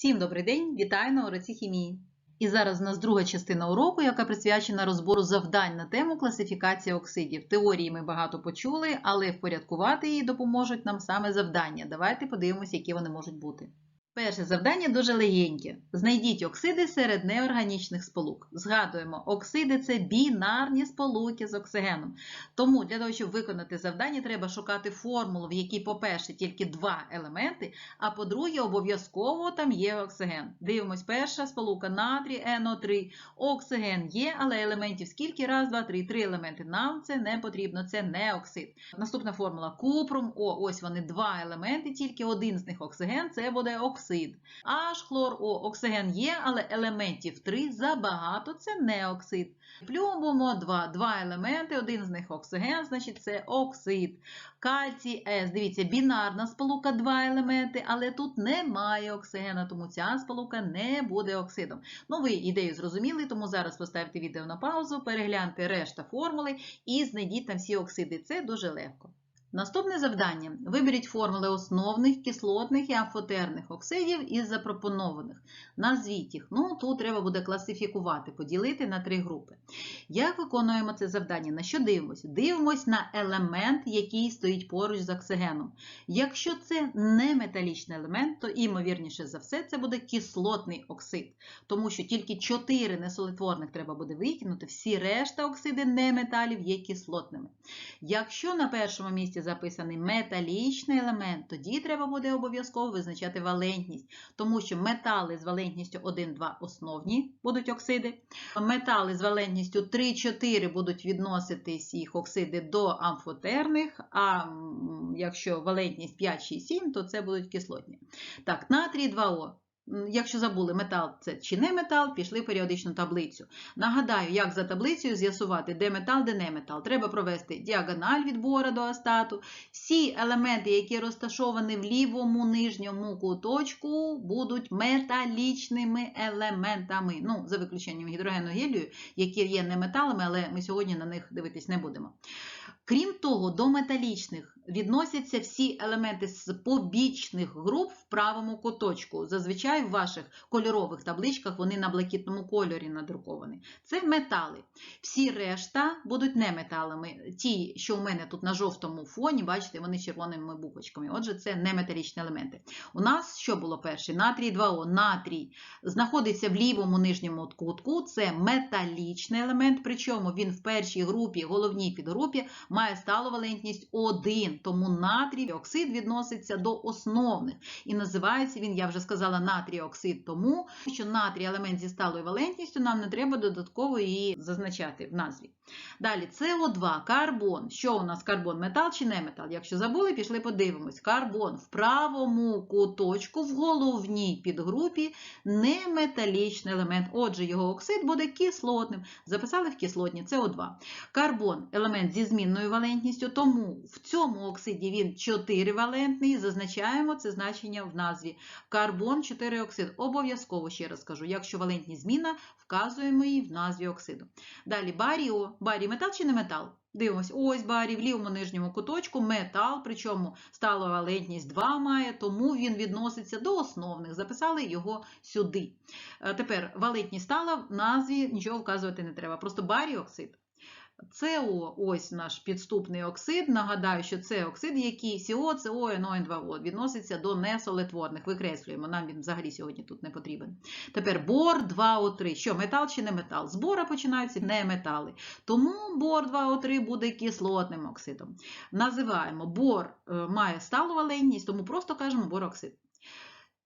Всім добрий день! Вітаю на уроці хімії. І зараз у нас друга частина уроку, яка присвячена розбору завдань на тему класифікація оксидів. Теорії ми багато почули, але впорядкувати її допоможуть нам саме завдання. Давайте подивимося, які вони можуть бути. Перше завдання дуже легеньке. Знайдіть оксиди серед неорганічних сполук. Згадуємо, оксиди це бінарні сполуки з оксигеном. Тому для того, щоб виконати завдання, треба шукати формулу, в якій, по-перше, тільки два елементи, а по-друге, обов'язково там є оксиген. Дивимось, перша сполука натрій НО3. Оксиген є, але елементів скільки? Раз, два, три. Три елементи. Нам це не потрібно, це не оксид. Наступна формула купрум. О, ось вони два елементи, тільки один з них оксиген, це буде оксид. Аж хлор О, оксиген є, але елементів 3 забагато, це не оксид. Плюмбумо 2, два елементи, один з них оксиген, значить це оксид. Кальцій С, дивіться, бінарна сполука, два елементи, але тут немає оксигена, тому ця сполука не буде оксидом. Ну, ви ідею зрозуміли, тому зараз поставте відео на паузу, перегляньте решта формули і знайдіть там всі оксиди. Це дуже легко. Наступне завдання. Виберіть формули основних, кислотних і амфотерних оксидів із запропонованих. Назвіть їх. Ну, тут треба буде класифікувати, поділити на три групи. Як виконуємо це завдання? На що дивимося? Дивимось на елемент, який стоїть поруч з оксигеном. Якщо це не металічний елемент, то імовірніше за все це буде кислотний оксид, тому що тільки 4 несолитворних треба буде викинути, всі решта оксиди неметалів є кислотними. Якщо на першому місці записаний металічний елемент, тоді треба буде обов'язково визначати валентність, тому що метали з валентністю 1-2 основні будуть оксиди. Метали з валентністю 3-4 будуть відноситись їх оксиди до амфотерних, а якщо валентність 5-6-7, то це будуть кислотні. Так, натрій 2О. Якщо забули, метал це чи не метал, пішли періодичну таблицю. Нагадаю, як за таблицею з'ясувати, де метал, де не метал. Треба провести діагональ від бора до астату. Всі елементи, які розташовані в лівому нижньому куточку, будуть металічними елементами. Ну, за виключенням гідрогену гелію, які є не металами, але ми сьогодні на них дивитись не будемо. Крім того, до металічних відносяться всі елементи з побічних груп в правому куточку. Зазвичай в ваших кольорових табличках вони на блакитному кольорі надруковані. Це метали. Всі решта будуть не металами. Ті, що у мене тут на жовтому фоні, бачите, вони червоними буквочками. Отже, це не металічні елементи. У нас що було перше? Натрій 2О. Натрій знаходиться в лівому нижньому кутку. Це металічний елемент, причому він в першій групі, головній підгрупі, має сталу валентність 1, тому натрій оксид відноситься до основних. І називається він, я вже сказала, натрій оксид, тому що натрій елемент зі сталою валентністю, нам не треба додатково її зазначати в назві. Далі СО2, карбон. Що у нас карбон? Метал чи не метал? Якщо забули, пішли подивимось. Карбон в правому куточку, в головній підгрупі неметалічний елемент. Отже, його оксид буде кислотним. Записали в кислотні СО2. Карбон елемент зі змінною валентністю, тому в цьому оксиді він 4-валентний. Зазначаємо це значення в назві. Карбон 4 оксид. Обов'язково ще раз кажу, якщо валентність зміна, вказуємо її в назві оксиду. Далі баріо. Барій метал чи не метал? Дивимось, ось барій в лівому нижньому куточку метал, причому стала валентність 2 має, тому він відноситься до основних. Записали його сюди. Е, Тепер валентність стала, в назві нічого вказувати не треба. Просто барій оксид. СО, ось наш підступний оксид. Нагадаю, що це оксид, який СО, СО, НО2 відноситься до несолитворних. Викреслюємо, нам він взагалі сьогодні тут не потрібен. Тепер бор 2О3. Що, метал чи не метал? З бора починаються не метали. Тому бор 2О3 буде кислотним оксидом. Називаємо бор е, має сталу валентність, тому просто кажемо бороксид.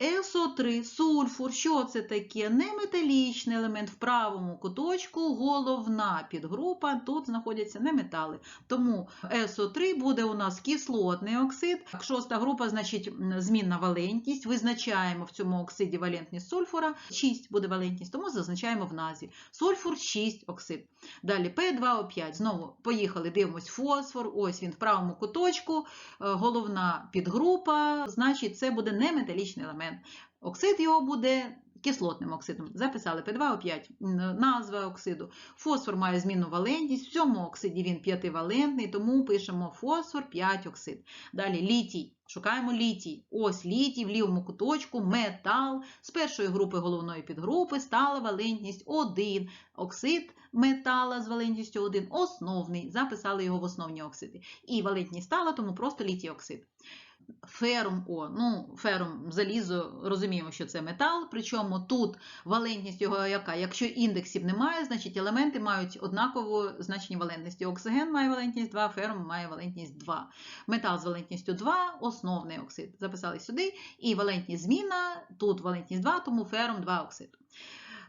СО3, сульфур, що це таке? Неметалічний елемент в правому куточку, головна підгрупа, тут знаходяться неметали. Тому СО3 буде у нас кислотний оксид. Шоста група, значить, змінна валентність. Визначаємо в цьому оксиді валентність сульфура, 6 буде валентність, тому зазначаємо в назві. Сульфур 6 оксид. Далі P2O5. Знову поїхали, дивимось фосфор, ось він в правому куточку, головна підгрупа, значить, це буде неметалічний елемент. Оксид його буде кислотним оксидом. Записали P2O5, назва оксиду. Фосфор має змінну валентність. В цьому оксиді він п'ятивалентний, тому пишемо фосфор 5 оксид. Далі літій. Шукаємо літій. Ось літій в лівому куточку, метал. З першої групи головної підгрупи стала валентність 1. Оксид метала з валентністю 1 основний. Записали його в основні оксиди. І валентність стала, тому просто літій оксид. Ферум О. Ну, ферум залізо, розуміємо, що це метал. Причому тут валентність його яка? Якщо індексів немає, значить елементи мають однакове значення валентності. Оксиген має валентність 2, ферум має валентність 2. Метал з валентністю 2 основний оксид. Записали сюди. І валентність зміна, тут валентність 2, тому ферум 2 оксид.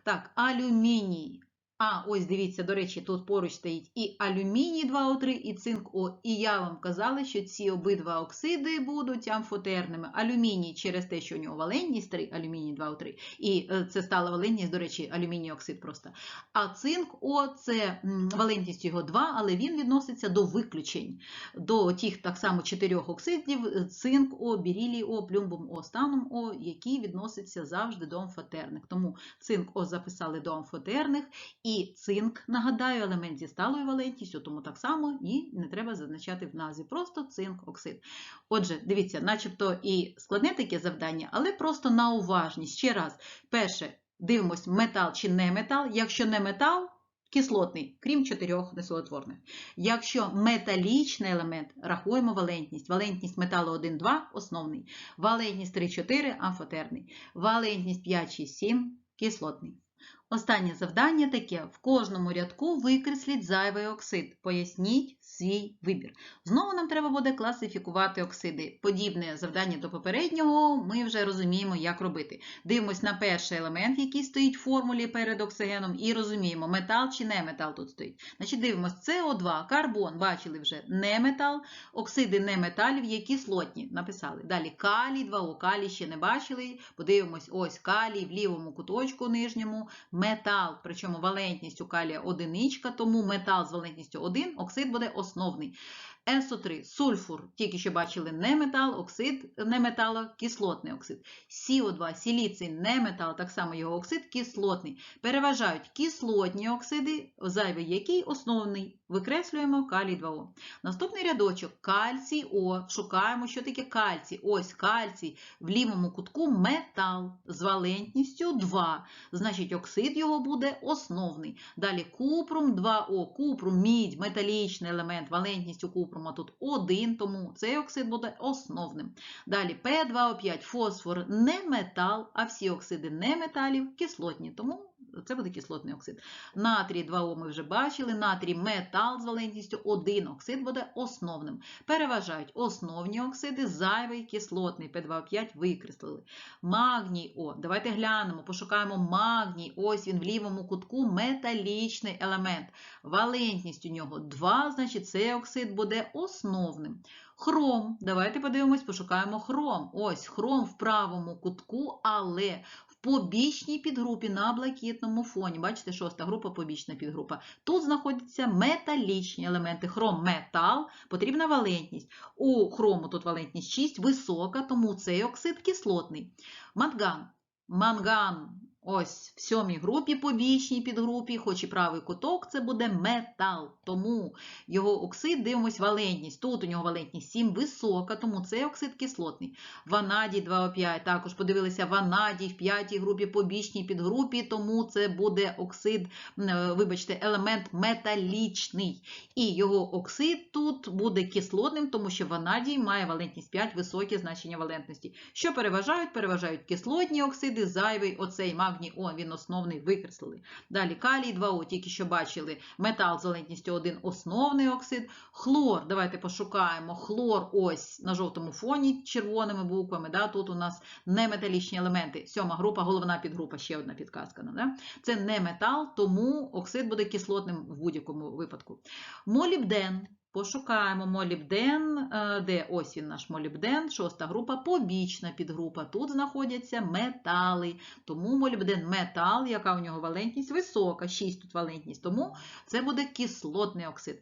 Так, алюміній. А, ось дивіться, до речі, тут поруч стоїть і алюміній 2О3, і цинк О. І я вам казала, що ці обидва оксиди будуть амфотерними. Алюміній через те, що у нього валентність 3, алюміній 2О3. І е, це стала валентність, до речі, алюміній оксид просто. А цинк О це валентність його 2, але він відноситься до виключень. До тих так само чотирьох оксидів цинк О, бірілій О, плюмбум О, станом О, які відносяться завжди до амфотерних. Тому цинк О записали до амфотерних. І цинк, нагадаю, елемент зі сталою валентністю, тому так само і не треба зазначати в назві. Просто цинк оксид. Отже, дивіться, начебто і складне таке завдання, але просто на уважність. Ще раз, перше, дивимось, метал чи не метал. Якщо не метал, кислотний, крім чотирьох несолотворних. Якщо металічний елемент, рахуємо валентність. Валентність металу 1, 2 основний. Валентність 3, 4 амфотерний. Валентність 5, 6, 7 кислотний. Останнє завдання таке: в кожному рядку викресліть зайвий оксид. Поясніть свій вибір. Знову нам треба буде класифікувати оксиди. Подібне завдання до попереднього, ми вже розуміємо, як робити. Дивимось на перший елемент, який стоїть в формулі перед оксигеном, і розуміємо, метал чи не метал тут стоїть. Значить, дивимось СО2, карбон, бачили вже не метал, оксиди неметалів, є кислотні. Написали. Далі калій, 2О, калій ще не бачили. Подивимось, ось калій в лівому куточку нижньому метал, причому валентність у калія одиничка, тому метал з валентністю 1, оксид буде основний. СО3 сульфур, тільки що бачили не метал, оксид не металу, кислотний оксид. СО2 сіліцій не метал, так само його оксид кислотний. Переважають кислотні оксиди, зайвий який основний. Викреслюємо калій 2О. Наступний рядочок кальцій О. Шукаємо, що таке кальцій. Ось кальцій в лівому кутку метал з валентністю 2. Значить, оксид його буде основний. Далі купрум 2О. Купрум, мідь, металічний елемент, валентність купрума тут 1, тому цей оксид буде основним. Далі P2O5 фосфор не метал, а всі оксиди не металів кислотні, тому це буде кислотний оксид. Натрій 2О ми вже бачили, натрій метал з валентністю 1, оксид буде основним. Переважають основні оксиди, зайвий кислотний P2O5 викреслили. Магній О. Давайте глянемо, пошукаємо магній. Ось він в лівому кутку металічний елемент. Валентність у нього 2, значить цей оксид буде основним. Хром. Давайте подивимось, пошукаємо хром. Ось хром в правому кутку, але побічній підгрупі на блакитному фоні. Бачите, шоста група побічна підгрупа. Тут знаходяться металічні елементи. Хром метал, потрібна валентність. У хрому тут валентність 6, висока, тому цей оксид кислотний. Манган. Манган. Ось в сьомій групі побічній підгрупі, хоч і правий куток, це буде метал. Тому його оксид, дивимось, валентність. Тут у нього валентність 7 висока, тому цей оксид кислотний. Ванадій 2О5. Також подивилися ванадій в п'ятій групі побічній підгрупі, тому це буде оксид, е, вибачте, елемент металічний. І його оксид тут буде кислотним, тому що ванадій має валентність 5, високе значення валентності. Що переважають? Переважають кислотні оксиди, зайвий оцей магній О, він основний, викреслили. Далі калій 2О, тільки що бачили, метал з валентністю 1 основний оксид. Хлор, давайте пошукаємо. Хлор ось на жовтому фоні червоними буквами. Да? Тут у нас неметалічні елементи. Сьома група, головна підгрупа, ще одна підказка. Да? Це не метал, тому оксид буде кислотним в будь-якому випадку. Молібден. Пошукаємо молібден, е, де ось він наш молібден, шоста група, побічна підгрупа. Тут знаходяться метали. Тому молібден метал, яка у нього валентність висока, 6 тут валентність, тому це буде кислотний оксид.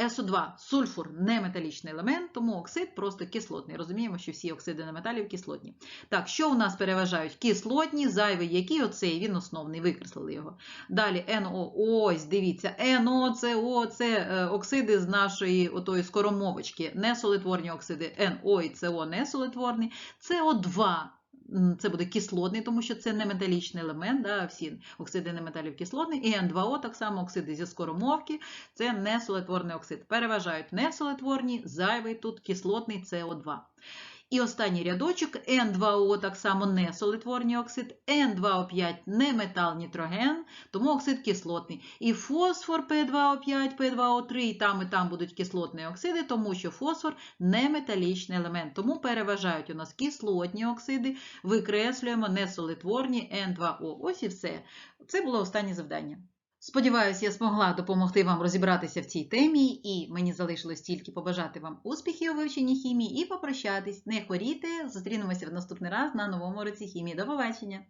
СО2 сульфур неметалічний елемент, тому оксид просто кислотний. Розуміємо, що всі оксиди неметалів кислотні. Так, що у нас переважають? Кислотні, зайвий, який оцей, він основний, викреслили його. Далі НО, ось, дивіться, НО, ЦО, це е, оксиди з нашої отої скоромовочки, несолитворні оксиди, НО і СО несолитворні, СО2. Це буде кислотний, тому що це не металічний елемент, да, всі оксиди неметалів кислотний, і Н2О так само оксиди зі скоромовки, це несолетворний оксид. Переважають несолетворні, зайвий тут кислотний СО2. І останній рядочок N2O так само несолитворний оксид, N2O5 неметал нітроген, тому оксид кислотний. І фосфор P2O5, P2O3, і там і там будуть кислотні оксиди, тому що фосфор неметалічний елемент. Тому переважають у нас кислотні оксиди, викреслюємо несолитворні N2O. Ось і все. Це було останнє завдання. Сподіваюсь, я змогла допомогти вам розібратися в цій темі, і мені залишилось тільки побажати вам успіхів у вивченні хімії і попрощатись. Не хворійте, зустрінемося в наступний раз на новому році хімії. До побачення!